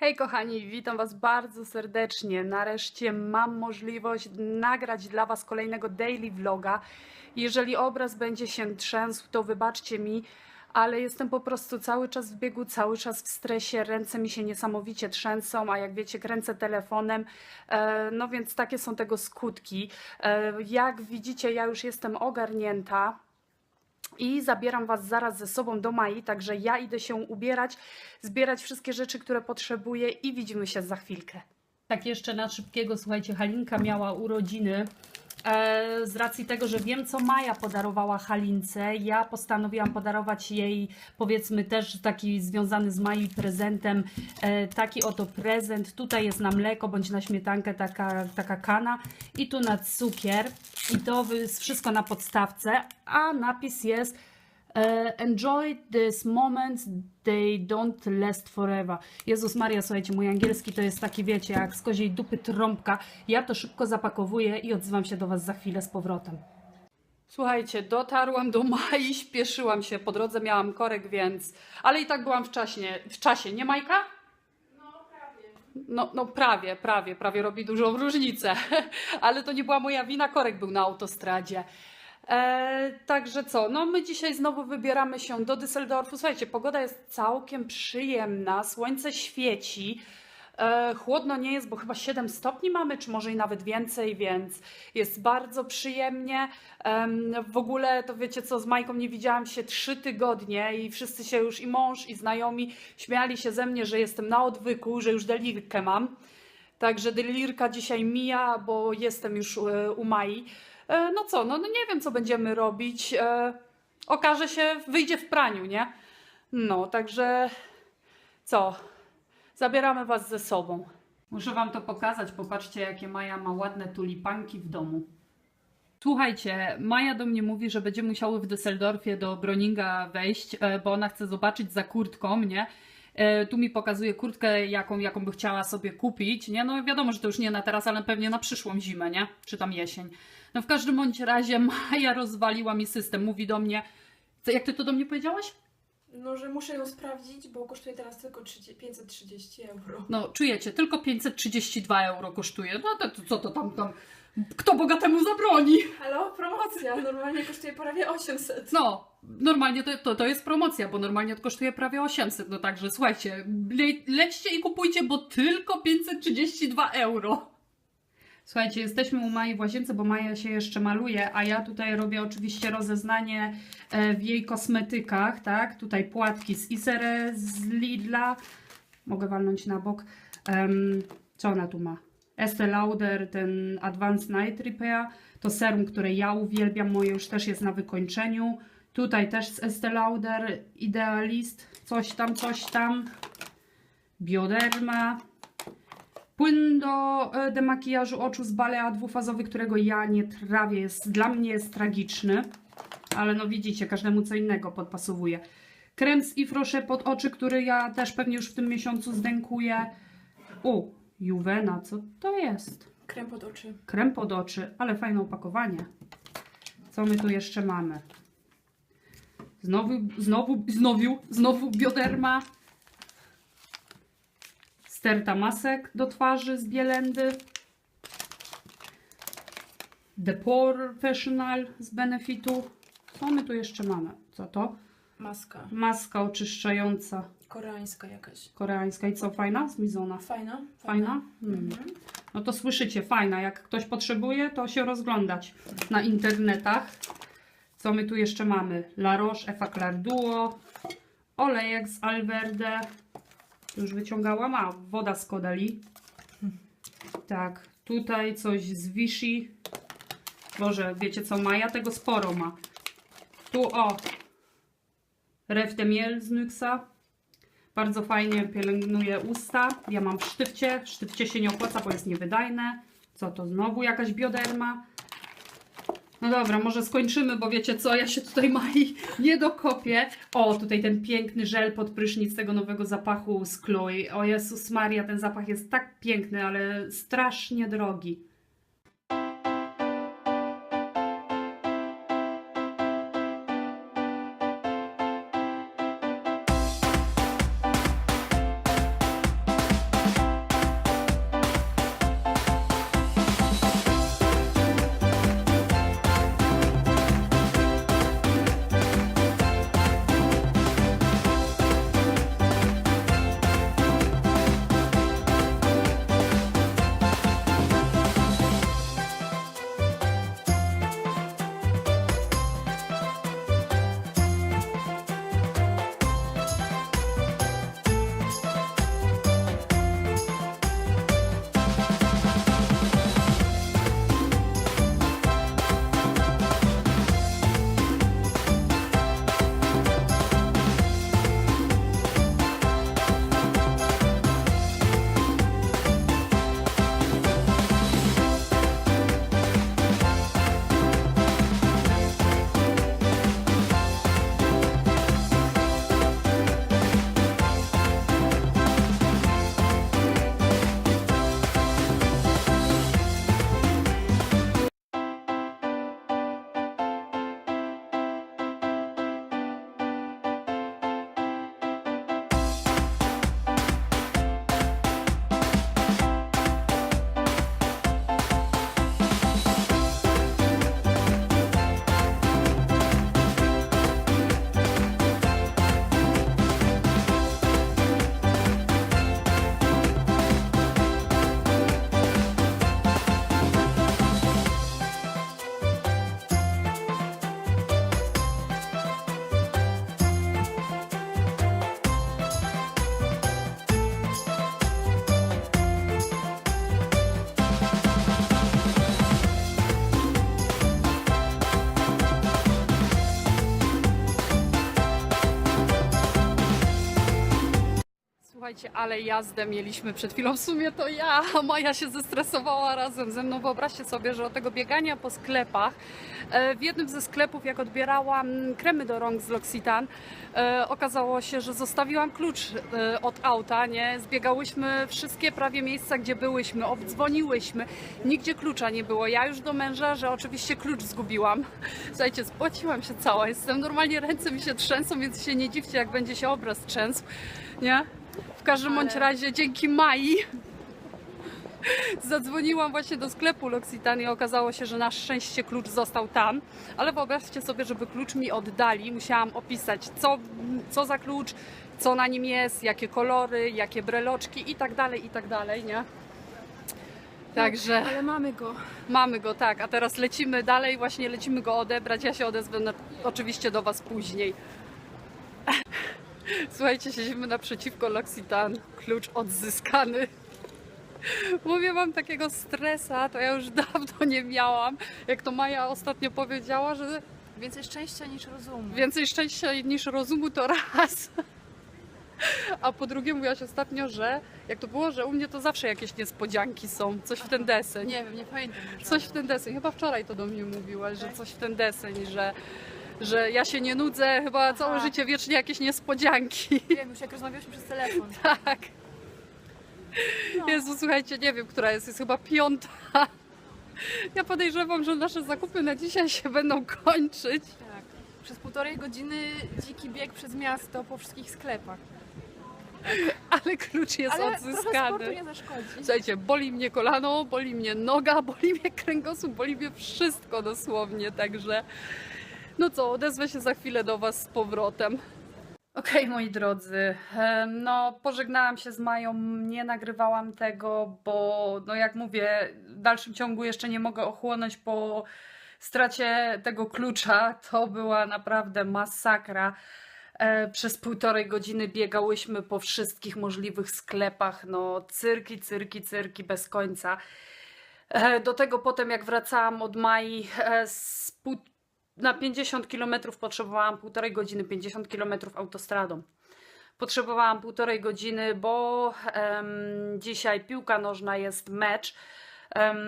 Hej kochani, witam Was bardzo serdecznie. Nareszcie mam możliwość nagrać dla Was kolejnego daily vloga. Jeżeli obraz będzie się trzęsł, to wybaczcie mi, ale jestem po prostu cały czas w biegu, cały czas w stresie, ręce mi się niesamowicie trzęsą, a jak wiecie, kręcę telefonem, e, no więc takie są tego skutki. E, jak widzicie, ja już jestem ogarnięta i zabieram Was zaraz ze sobą do Mai, także ja idę się ubierać, zbierać wszystkie rzeczy, które potrzebuję i widzimy się za chwilkę. Tak jeszcze na szybkiego, słuchajcie, Halinka miała urodziny. E, z racji tego, że wiem, co Maja podarowała Halince, ja postanowiłam podarować jej, powiedzmy, też taki związany z Mai prezentem, e, taki oto prezent. Tutaj jest na mleko bądź na śmietankę taka, taka kana i tu na cukier. I to wszystko na podstawce, a napis jest Enjoy these moments, they don't last forever. Jezus Maria, słuchajcie, mój angielski to jest taki, wiecie, jak z koziej dupy trąbka. Ja to szybko zapakowuję i odzywam się do Was za chwilę z powrotem. Słuchajcie, dotarłam do Mai, śpieszyłam się, po drodze miałam korek, więc... Ale i tak byłam w czasie, w czasie, nie Majka? No, no prawie, prawie, prawie robi dużą różnicę, ale to nie była moja wina, korek był na autostradzie. E, także co, no my dzisiaj znowu wybieramy się do Düsseldorfu. Słuchajcie, pogoda jest całkiem przyjemna, słońce świeci. E, chłodno nie jest, bo chyba 7 stopni mamy, czy może i nawet więcej, więc jest bardzo przyjemnie. Em, w ogóle to wiecie co, z Majką nie widziałam się 3 tygodnie i wszyscy się już, i mąż, i znajomi śmiali się ze mnie, że jestem na odwyku, że już delirkę mam. Także delirka dzisiaj mija, bo jestem już e, u Mai. E, No co, no, no nie wiem, co będziemy robić. E, Okaże się, wyjdzie w praniu, nie? No, także co? Zabieramy Was ze sobą. Muszę Wam to pokazać. Popatrzcie, jakie Maja ma ładne tulipanki w domu. Słuchajcie, Maja do mnie mówi, że będzie musiały w Düsseldorfie do Broninga wejść, e, bo ona chce zobaczyć za kurtką, nie? E, Tu mi pokazuje kurtkę, jaką, jaką by chciała sobie kupić, nie? No wiadomo, że to już nie na teraz, ale pewnie na przyszłą zimę, nie? Czy tam jesień. No w każdym bądź razie Maja rozwaliła mi system. Mówi do mnie, co, jak ty to do mnie powiedziałaś? No, że muszę ją sprawdzić, bo kosztuje teraz tylko 30, 530 euro. No czujecie, tylko 532 euro kosztuje. No to, to co to tam, tam, kto bogatemu zabroni? Halo, promocja! Normalnie kosztuje prawie 800. No, normalnie to, to, to jest promocja, bo normalnie to kosztuje prawie 800. No także słuchajcie, le, lećcie i kupujcie, bo tylko 532 euro. Słuchajcie, jesteśmy u Mai w łazience, bo Maja się jeszcze maluje, a ja tutaj robię oczywiście rozeznanie e, w jej kosmetykach, tak? Tutaj płatki z Isere, z Lidla. Mogę walnąć na bok. Em, co ona tu ma? Estee Lauder, ten Advanced Night Repair, to serum, które ja uwielbiam, moje już też jest na wykończeniu. Tutaj też z Estee Lauder, Idealist, coś tam, coś tam. Bioderma. Płyn do e, demakijażu oczu z Balea dwufazowy, którego ja nie trawię, jest, dla mnie jest tragiczny. Ale no widzicie, każdemu co innego podpasowuje. Krem z Ifrosze pod oczy, który ja też pewnie już w tym miesiącu zdękuję. U, Juvena, co to jest? Krem pod oczy. Krem pod oczy, ale fajne opakowanie. Co my tu jeszcze mamy? Znowu, znowu, znowu, znowu bioderma. Sterta masek do twarzy z bielendy. The Professional z Benefitu. Co my tu jeszcze mamy? Co to? Maska. Maska oczyszczająca Koreańska jakaś. koreańska. I co, fajna? Z Mizona. Fajna? Fajna? Hmm. Mhm. No to słyszycie, fajna. Jak ktoś potrzebuje, to się rozglądać na internetach. Co my tu jeszcze mamy? La Roche, Effaclar Duo, olejek z Alverde. Już wyciągałam, a woda z Kodali. Tak, tutaj coś z Vichy. Boże, wiecie co, Maja tego sporo ma. Tu o, Ref de Miel z Nyxa. Bardzo fajnie pielęgnuje usta. Ja mam w sztywcie. Sztywcie się nie opłaca, bo jest niewydajne. Co to znowu jakaś bioderma? No dobra, może skończymy, bo wiecie co, ja się tutaj Mai nie dokopię. O, tutaj ten piękny żel pod prysznic tego nowego zapachu z Chloe. O Jezus Maria, ten zapach jest tak piękny, ale strasznie drogi. Słuchajcie, ale jazdę mieliśmy przed chwilą. W sumie to ja, Maja się zestresowała razem ze mną. Wyobraźcie sobie, że od tego biegania po sklepach, e, w jednym ze sklepów, jak odbierałam kremy do rąk z L'Occitane, e, okazało się, że zostawiłam klucz e, od auta, nie? Zbiegałyśmy wszystkie prawie miejsca, gdzie byłyśmy, obdzwoniłyśmy, nigdzie klucza nie było. Ja już do męża, że oczywiście klucz zgubiłam. Słuchajcie, spłaciłam się cała, jestem normalnie, ręce mi się trzęsą, więc się nie dziwcie, jak będzie się obraz trzęsł, nie? W każdym bądź razie dzięki Mai zadzwoniłam właśnie do sklepu L'Occitane i okazało się, że na szczęście klucz został tam. Ale wyobraźcie sobie, żeby klucz mi oddali, musiałam opisać co, co za klucz, co na nim jest, jakie kolory, jakie breloczki i tak dalej, i tak dalej, nie? Także Ale mamy go. mamy go, tak, a teraz lecimy dalej, właśnie lecimy go odebrać. Ja się odezwę na, oczywiście do Was później. Słuchajcie, siedzimy naprzeciwko L'Occitane, klucz odzyskany. Mówię wam takiego stresa, to ja już dawno nie miałam. Jak to Maja ostatnio powiedziała, że Więcej szczęścia niż rozumu. więcej szczęścia niż rozumu to raz. A po drugie mówiłaś ostatnio, że jak to było, że u mnie to zawsze jakieś niespodzianki są, coś w ten deseń. Nie wiem, nie pamiętam. już. Coś w ten deseń. Chyba wczoraj to do mnie mówiłaś, że Tak. coś w ten deseń, że, że ja się nie nudzę, chyba całe życie wiecznie jakieś niespodzianki. Wiem, już jak rozmawialiśmy przez telefon. Tak. No. Jezu, słuchajcie, nie wiem, która jest, jest chyba piąta. Ja podejrzewam, że nasze zakupy na dzisiaj się będą kończyć. Tak. Przez półtorej godziny dziki bieg przez miasto po wszystkich sklepach. Ale klucz jest Ale trochę sportu odzyskany. nie zaszkodzi. Słuchajcie, boli mnie kolano, boli mnie noga, boli mnie kręgosłup, boli mnie wszystko dosłownie, także no co, odezwę się za chwilę do Was z powrotem. Okej, moi drodzy, no pożegnałam się z Mają, nie nagrywałam tego, bo no jak mówię, w dalszym ciągu jeszcze nie mogę ochłonąć po stracie tego klucza, to była naprawdę masakra. E, Przez półtorej godziny biegałyśmy po wszystkich możliwych sklepach, no cyrki, cyrki, cyrki bez końca. E, Do tego potem jak wracałam od Mai e, z pół, na 50 km potrzebowałam półtorej godziny, 50 km autostradą. Potrzebowałam półtorej godziny, bo em, dzisiaj piłka nożna jest mecz. Em,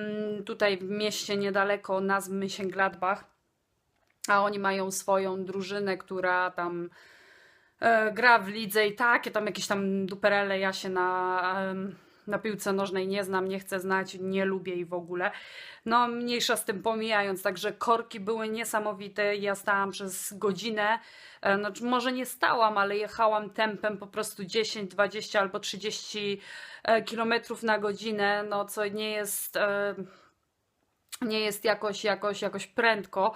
tutaj w mieście niedaleko nazwy Mönchengladbach. A oni mają swoją drużynę, która tam e, gra w lidze i takie tam jakieś tam duperele. Ja się na, em, na piłce nożnej nie znam, nie chcę znać, nie lubię jej w ogóle. No, mniejsza z tym pomijając, także korki były niesamowite. Ja stałam przez godzinę, znaczy może nie stałam, ale jechałam tempem po prostu 10, 20 albo 30 e, kilometrów na godzinę, no co nie jest, e, nie jest jakoś, jakoś, jakoś prędko.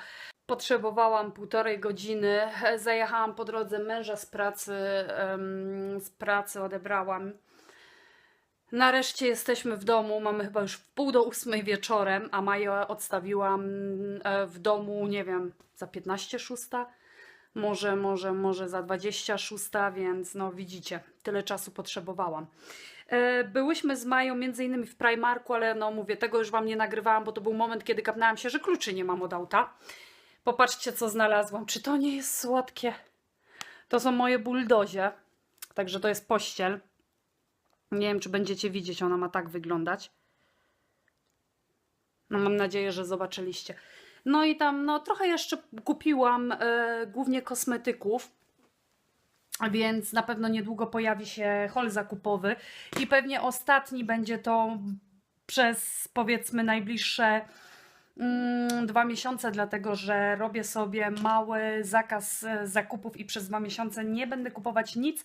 Potrzebowałam półtorej godziny. Zajechałam po drodze męża z pracy, z pracy odebrałam. Nareszcie jesteśmy w domu, mamy chyba już w pół do ósmej wieczorem, a Maję odstawiłam e, w domu, nie wiem, za 15 szósta, może, może, może za 20 szósta, więc no widzicie, tyle czasu potrzebowałam. E, Byłyśmy z Mają między innymi w Primarku, ale no mówię, tego już Wam nie nagrywałam, bo to był moment, kiedy kapnęłam się, że kluczy nie mam od auta. Popatrzcie, co znalazłam. Czy to nie jest słodkie? To są moje buldozie, także to jest pościel. Nie wiem, czy będziecie widzieć, ona ma tak wyglądać. No mam nadzieję, że zobaczyliście. No i tam, no trochę jeszcze kupiłam, e, głównie kosmetyków, więc na pewno niedługo pojawi się hol zakupowy i pewnie ostatni będzie to przez powiedzmy najbliższe mm, dwa miesiące, dlatego że robię sobie mały zakaz e, zakupów i przez dwa miesiące nie będę kupować nic.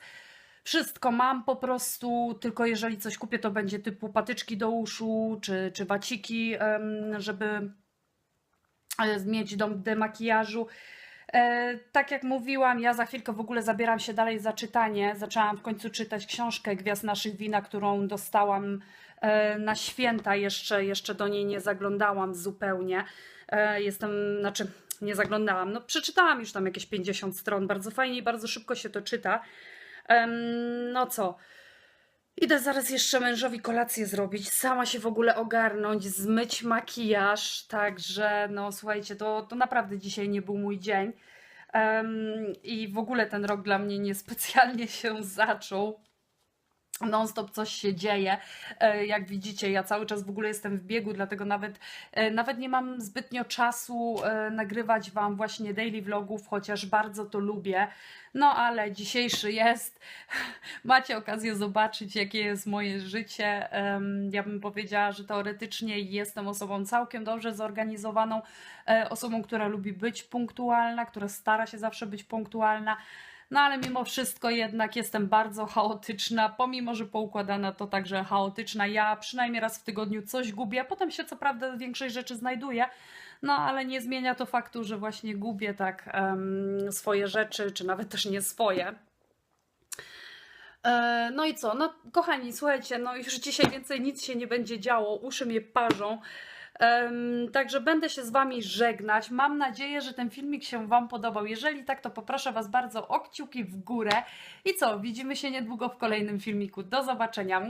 Wszystko mam po prostu, tylko jeżeli coś kupię, to będzie typu patyczki do uszu, czy, czy waciki, żeby e, mieć do demakijażu. E, tak jak mówiłam, ja za chwilkę w ogóle zabieram się dalej za czytanie. Zaczęłam w końcu czytać książkę Gwiazd naszych wina, którą dostałam e, na święta. Jeszcze, jeszcze do niej nie zaglądałam zupełnie. Jestem, znaczy nie zaglądałam, no przeczytałam już tam jakieś 50 stron. Bardzo fajnie i bardzo szybko się to czyta. No co? Idę zaraz jeszcze mężowi kolację zrobić, sama się w ogóle ogarnąć, zmyć makijaż, także no słuchajcie, to, to naprawdę dzisiaj nie był mój dzień. Em, I w ogóle ten rok dla mnie niespecjalnie się zaczął. Non-stop coś się dzieje. E, Jak widzicie, ja cały czas w ogóle jestem w biegu, dlatego nawet, e, nawet nie mam zbytnio czasu e, nagrywać Wam właśnie daily vlogów, chociaż bardzo to lubię. No ale dzisiejszy jest. Macie okazję zobaczyć, jakie jest moje życie. Ja bym powiedziała, że teoretycznie jestem osobą całkiem dobrze zorganizowaną, osobą, która lubi być punktualna, która stara się zawsze być punktualna. No ale mimo wszystko jednak jestem bardzo chaotyczna, pomimo że poukładana to także chaotyczna. Ja przynajmniej raz w tygodniu coś gubię, potem się co prawda większość rzeczy znajduję, no ale nie zmienia to faktu, że właśnie gubię tak em, swoje rzeczy, czy nawet też nie swoje. E, No i co? No, kochani, słuchajcie, no już dzisiaj więcej nic się nie będzie działo, uszy mnie parzą. Także będę się z Wami żegnać. Mam nadzieję, że ten filmik się Wam podobał. Jeżeli tak, to poproszę Was bardzo o kciuki w górę. I co? Widzimy się niedługo w kolejnym filmiku. Do zobaczenia.